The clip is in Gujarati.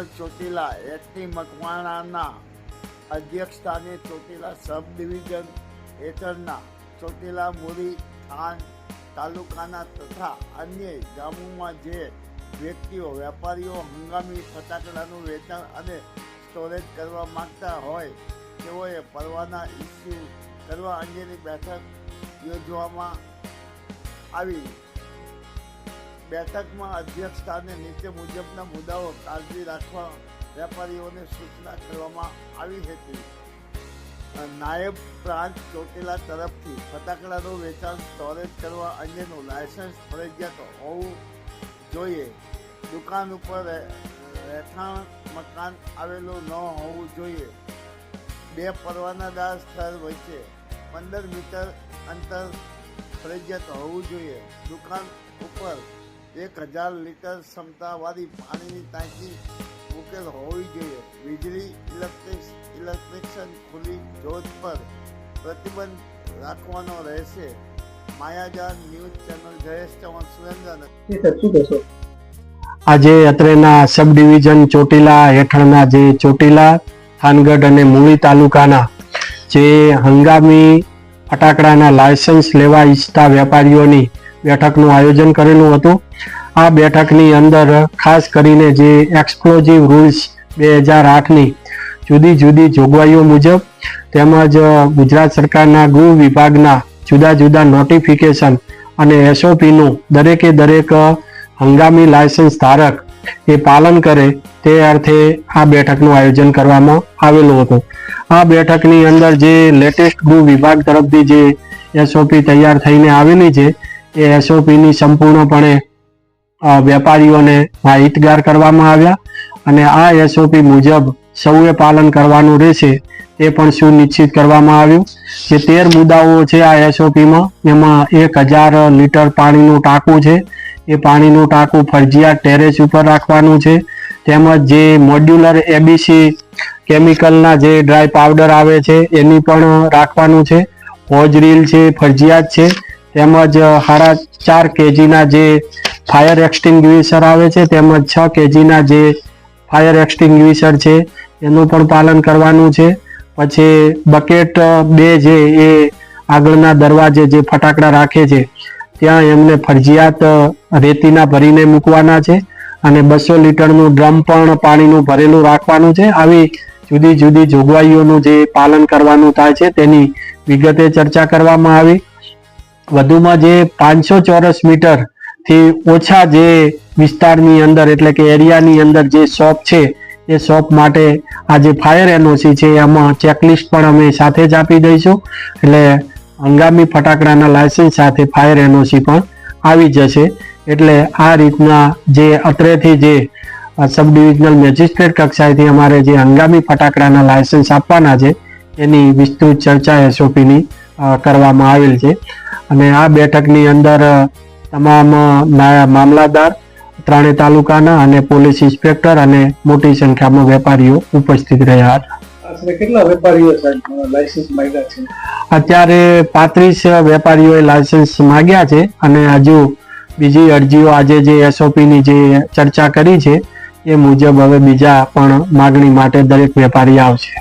ડોક્ટર ચોટીલા એસટી મકવાણાના અધ્યક્ષસ્થાને ચોટીલા સબ ડિવિઝન હેઠળના ચોટીલા મોરી થાન તાલુકાના તથા અન્ય ગામોમાં જે વ્યક્તિઓ, વેપારીઓ હંગામી ફટાકડાનું વેચાણ અને સ્ટોરેજ કરવા માંગતા હોય, તેઓએ પરવાના ઇસ્યુ કરવા અંગેની બેઠક યોજવામાં આવી. બેઠકમાં અધ્યક્ષ સ્થાને નીચે મુજબના મુદ્દાઓ કાળજી રાખવા વેપારીઓને સૂચના કરવામાં આવી હતી. નાયબ પ્રાંત ચોટીલા તરફથી ફટાકડાનું વેચાણ સ્ટોરેજ કરવા અંગેનું લાયસન્સ ફરજિયાત હોવું જોઈએ. દુકાન ઉપર રહે- રહેઠાણ મકાન આવેલું ન હોવું જોઈએ. બે પરવાનાદાર સ્થળ વચ્ચે પંદર મીટર અંતર ફરજિયાત હોવું જોઈએ. દુકાન ઉપર એક હજાર લીટર ક્ષમતાવાળી પાણીની ટાંકી મૂકેલ હોવી જોઈએ. વીજળી ઇલેક્ટ્રિક ઇલેક્ટ્રિશિયન ખુલ્લી જોત પર પ્રતિબંધ રાખવાનો રહેશે. માયાજાન ન્યૂઝ ચેનલ જયેશ ચૌહાણ સુરેન્દ્રનગર. આજે અત્રેના સબ ડિવિઝન ચોટીલા હેઠળના જે ચોટીલા થાનગઢ અને મૂળી તાલુકાના જે હંગામી ફટાકડાના લાયસન્સ લેવા ઈચ્છતા વેપારીઓની બેઠકનું આયોજન કરેલું હતું. આ બેઠકની અંદર ખાસ કરીને જે એક્સપ્લોઝિવ રૂલ્સ બે હજાર આઠની જુદી જુદી જોગવાઈઓ મુજબ તેમજ ગુજરાત સરકારના ગૃહ વિભાગના જુદા જુદા નોટિફિકેશન અને એસઓપીનું દરેકે દરેક હંગામી લાયસન્સ ધારક એ પાલન કરે તે અર્થે આ બેઠકનું આયોજન કરવામાં આવેલું હતું. આ બેઠકની અંદર જે લેટેસ્ટ ગૃહ વિભાગ તરફથી જે એસઓપી તૈયાર થઈને આવેલી છે એ એસઓપીની સંપૂર્ણપણે વેપારીઓને માહિતગાર કરવામાં આવ્યા અને આ એસઓપી મુજબ સૌએ પાલન કરવાનું રહેશે એ પણ સુનિશ્ચિત કરવામાં આવ્યું. જે તેર મુદ્દાઓ છે આ એસઓપીમાં એમાં એક હજાર લીટર પાણીનું ટાંકું છે. એ પાણીનું ટાંકું ફરજિયાત ટેરેસ ઉપર રાખવાનું છે. તેમજ જે મોડ્યુલર એબીસી કેમિકલના જે ડ્રાય પાવડર આવે છે, એની પણ રાખવાનું છે. હોજ રીલ છે, ફરજિયાત છે. તેમજ સાડા ચાર કેજીના જે ફાયર એક્સટિંગ્વિશર આવે છે, તેમજ છ કેજીના જે ફાયર એક્સટિંગ્વિશર છે, એનું પણ પાલન કરવાનું છે. પછી બકેટ બે જે એ આગળના દરવાજે જે ફટાકડા રાખે છે, ત્યાં એમને ફરજિયાત રેતીના ભરીને મૂકવાના છે અને બસો લીટરનું ડ્રમ પણ પાણીનું ભરેલું રાખવાનું છે. આવી જુદી જુદી જોગવાઈઓનું જે પાલન કરવાનું થાય છે, તેની વિગતે ચર્ચા કરવામાં આવી. વધુમાં જે પાંચસો ચોરસ મીટર થી ઓછા જે વિસ્તારની અંદર, એટલે કે એરિયાની અંદર જે શોપ છે, એ શોપ માટે આ જે ફાયર એનઓસી છે, એમાં ચેકલિસ્ટ પણ અમે સાથે જ આપી દઈશું. એટલે હંગામી ફટાકડાના લાયસન્સ સાથે ફાયર એનઓસી પણ આવી જશે. એટલે આ રીતના જે અત્રેથી જે સબ ડિવિઝનલ મેજિસ્ટ્રેટ કક્ષાએથી અમારે જે હંગામી ફટાકડાના લાયસન્સ આપવાના છે, એની વિસ્તૃત ચર્ચા એસઓપીની કરવામાં આવેલ છે. અને આ બેઠકની અંદર તમામ મામલાદાર ત્રણેય તાલુકાના અને પોલીસ ઇન્સ્પેક્ટર અને મોટી સંખ્યામાં વેપારીઓ ઉપસ્થિત રહ્યા હતા. કેટલા વેપારીઓ લાયસન્સ માંગ્યા છે? અત્યારે પાંત્રીસ વેપારીઓએ લાયસન્સ માગ્યા છે અને હજુ બીજી અરજીઓ આજે જે એસઓપીની જે ચર્ચા કરી છે એ મુજબ હવે બીજા પણ માગણી માટે દરેક વેપારી આવશે.